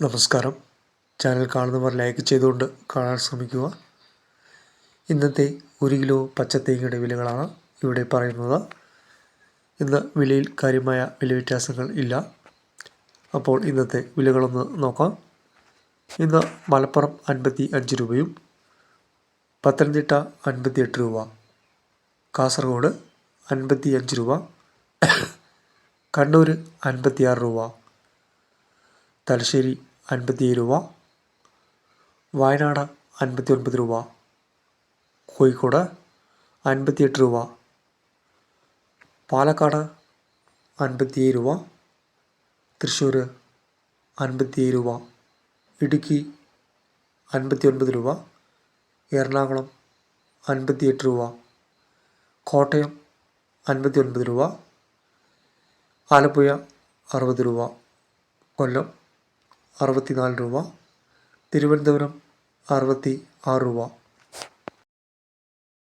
നമസ്കാരം. ചാനൽ കാണുന്നവർ ലൈക്ക് ചെയ്തുകൊണ്ട് കാണാൻ ശ്രമിക്കുക. ഇന്നത്തെ ഒരു കിലോ പച്ചത്തേങ്ങയുടെ വിലകളാണ് ഇവിടെ പറയുന്നത്. ഇന്ന് വിലയിൽ കാര്യമായ വില വ്യത്യാസങ്ങൾ ഇല്ല. അപ്പോൾ ഇന്നത്തെ വിലകളൊന്ന് നോക്കാം. ഇന്ന് മലപ്പുറം അൻപത്തി അഞ്ച് രൂപയും പത്തനംതിട്ട അൻപത്തി എട്ട് രൂപ കാസർഗോഡ് അൻപത്തി അഞ്ച് രൂപ കണ്ണൂർ അൻപത്തിയാറ് രൂപ തലശ്ശേരി അൻപത്തിയേഴ് രൂപ വയനാട് അൻപത്തി ഒൻപത് രൂപ കോഴിക്കോട് അൻപത്തിയെട്ട് രൂപ പാലക്കാട് അൻപത്തിയേഴ് രൂപ തൃശ്ശൂർ അൻപത്തിയേഴ് രൂപ ഇടുക്കി അൻപത്തി ഒൻപത് രൂപ എറണാകുളം അൻപത്തിയെട്ട് രൂപ കോട്ടയം അൻപത്തി ഒൻപത് രൂപ ആലപ്പുഴ അറുപത് രൂപ കൊല്ലം അറുപത്തിനാല് രൂപ. തിരുവനന്തപുരം അറുപത്തി ആറ് രൂപ.